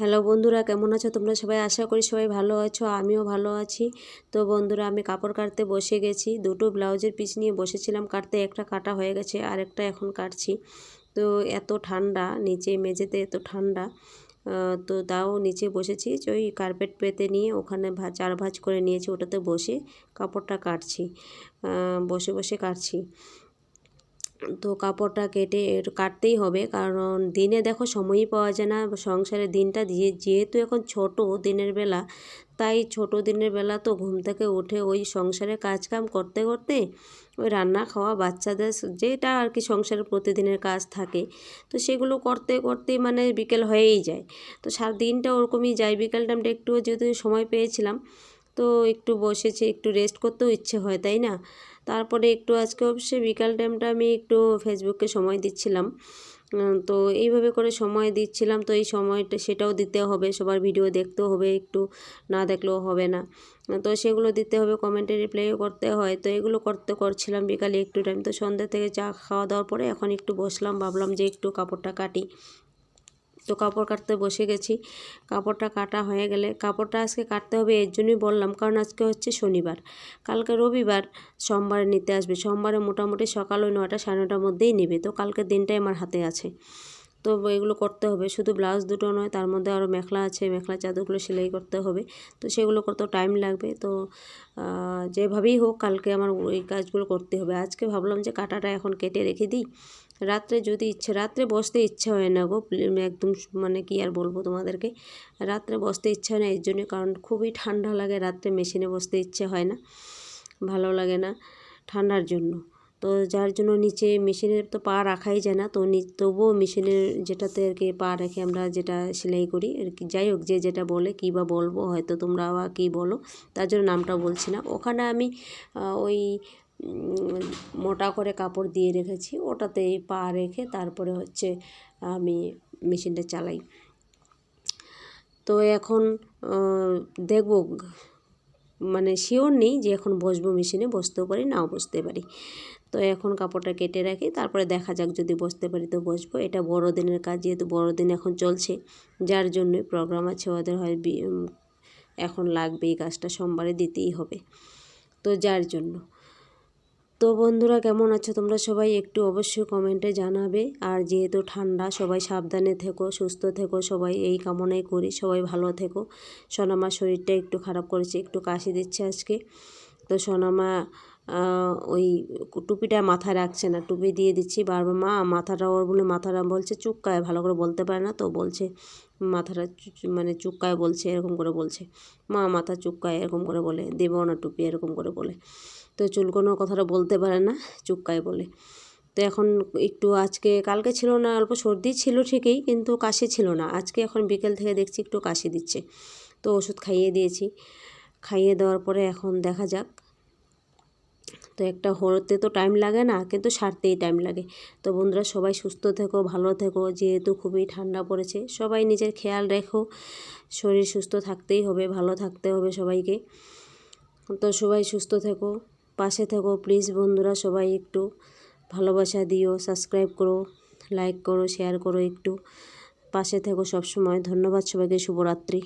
Hello বন্ধুরা, কেমন আছো তোমরা সবাই? আশা করি সবাই ভালো আছো, আমিও ভালো আছি। তো বন্ধুরা, আমি কাপড় কাটতে বসে গেছি। দুটো ব্লাউজের পিস নিয়ে বসেছিলাম, কাটতে একটা কাটা হয়ে গেছে, আর একটা এখন কাটছি। তো এত ঠান্ডা, নিচে মেঝেতে এত ঠান্ডা তো তাও নিচে বসেছি। ওই কার্পেট পেতে নিয়ে ওখানে ভাজ চার ভাজ করে নিয়েছি, ওটাতে বসে কাপড়টা কাটছি বসে বসে কাটছি। তো কাপড়টা কেটে কাটতেই হবে। কারণ দিনে দেখো সময়ই পাওয়া যায় না। সংসারে দিনটা দিয়ে যেহেতু এখন ছোট দিনের বেলা, তাই ছোট দিনের বেলা তো ঘুম থেকে উঠে ওই সংসারে কাজকাম করতে করতে ওই রান্না খাওয়া, বাচ্চাদের যেটা আর কি সংসারের প্রতিদিনের কাজ থাকে, তো সেগুলো করতে, করতেই মানে বিকেল হয়েই যায়। তো সারা দিনটা ওরকমই যায়। বিকেল টাইমটা একটু যেহেতু সময় পেয়েছিলাম তো একটু বসেছি, একটু রেস্ট করতেও ইচ্ছে হয়, তাই না? তারপরে একটু আজকে অবশ্যই বিকাল টাইমটা আমি একটু ফেসবুককে সময় দিচ্ছিলাম। তো এইভাবে করে সময় দিচ্ছিলাম, তো এই সময়টা সেটাও দিতে হবে, সবার ভিডিও দেখতেও হবে, একটু না দেখলেও হবে না। তো সেগুলো দিতে হবে কমেন্টে রিপ্লাইও করতে হয়, তো এগুলো করতে করছিলাম বিকালে একটু টাইম তো সন্ধ্যা থেকে চা খাওয়া দাওয়ার পরে এখন একটু বসলাম, ভাবলাম যে একটু কাপড়টা কাটি। তো কাপড় কাটতে বসে গেছি। কাপড়টা কাটা হয়ে গেলে, কাপড়টা আজকে কাটতে হবে এর জন্যই বললাম, কারণ আজকে হচ্ছে শনিবার। কালকে রবিবার সোমবারে নিতে আসবে। সোমবারে মোটামুটি সকাল ওই নয়টা সাড়ে নটার মধ্যেই নেবে। তো কালকে দিনটাই আমার হাতে আছে। তো এগুলো করতে হবে। শুধু ব্লাউজ দুটো নয়, তার মধ্যে আরও মেখলা আছে, মেখলা চাদরগুলো সেলাই করতে হবে। তো সেগুলো করতেও টাইম লাগবে। তো যেভাবেই হোক কালকে আমার ওই কাজগুলো করতে হবে। আজকে ভাবলাম যে কাটাটা এখন কেটে রেখে দিই। রাত্রে যদি ইচ্ছে, রাত্রে বসতে ইচ্ছা হয় না গো একদম মানে কি আর বলব তোমাদেরকে? রাত্রে বসতে ইচ্ছা হয় না, এর জন্য কারণ খুবই ঠান্ডা লাগে, রাত্রে মেশিনে বসতে ইচ্ছে হয় না, ভালো লাগে না ঠান্ডার জন্য। তো যার জন্য নিচে মেশিনের তো পা রাখাই যায় না, তো তবুও মেশিনের যেটাতে আর কি পা রেখে আমরা যেটা সেলাই করি আর কি। যাই হোক, যে যেটা বলে কী বা বলব, হয়তো তোমরা বা কী বলো, তার জন্য নামটা বলছি না। ওখানে আমি ওই মোটা করে কাপড় দিয়ে রেখেছি, ওটাতে পা রেখে তারপরে হচ্ছে আমি মেশিনটা চালাই। তো এখন দেখব মানে শিওর নেই যে এখন বসবো মেশিনে বসতেও পারি, নাও বসতে পারি। তো এখন কাপড়টা কেটে রাখি, তারপরে দেখা যাক যদি বসতে পারি তো বসবো। এটা বড়দিনের কাজ, যেহেতু বড়দিন এখন চলছে, যার জন্য প্রোগ্রাম আছে, ওদের হয় এখন লাগবে এই কাজটা সোমবারে দিতেই হবে। তো যার জন্য। তো বন্ধুরা কেমন আছো? তোমরা সবাই একটু অবশ্যই কমেন্টে জানাবে। আর যেহেতু ঠান্ডা, সবাই সাবধানে থেকো, সুস্থ থেকো, সবাই এই কামনাই করি, সবাই ভালো থেকো। সোনামার শরীরটা একটু খারাপ করেছে, একটু কাশি দিচ্ছে আজকে। তো সোনামা ওই টুপিটা মাথায় রাখছে না। টুপি দিয়ে দিচ্ছি। বারবার মা, মাথাটা ওর বলে, মাথাটা বলছে চুক্কায়। ভালো করে বলতে পারে না তো বলছে, মাথাটা মানে চুক্কায় বলছে, এরকম করে বলছে। মা, মাথা চুক্কায়, এরকম করে বলে। দেবো না টুপি, এরকম করে বলে। তো চুলকোনো কথাটা বলতে পারে না, চুক্কায় বলে। তো এখন একটু আজকে, কালকে ছিল না, অল্প সর্দি ছিল ঠিকই, কিন্তু কাশি ছিল না। আজকে এখন বিকেল থেকে দেখছি একটু কাশি দিচ্ছে। তো ওষুধ খাইয়ে দিয়েছি। খাইয়ে দেওয়ার পরে এখন দেখা যাক। তো একটা হতে তো টাইম লাগে না, কিন্তু সারতেই টাইম লাগে। তো বন্ধুরা সবাই সুস্থ থেকো, ভালো থেকো, যেহেতু খুবই ঠান্ডা পড়েছে, সবাই নিজের খেয়াল রেখো। শরীর সুস্থ থাকতেই হবে, ভালো থাকতে হবে সবাইকে। তো সবাই সুস্থ থেকো, পাশে থেকো প্লিজ বন্ধুরা সবাই একটু ভালোবাসা দিও সাবস্ক্রাইব করো লাইক করো শেয়ার করো একটু। পাশে থেকো সবসময়, ধন্যবাদ সবাইকে, শুভরাত্রি।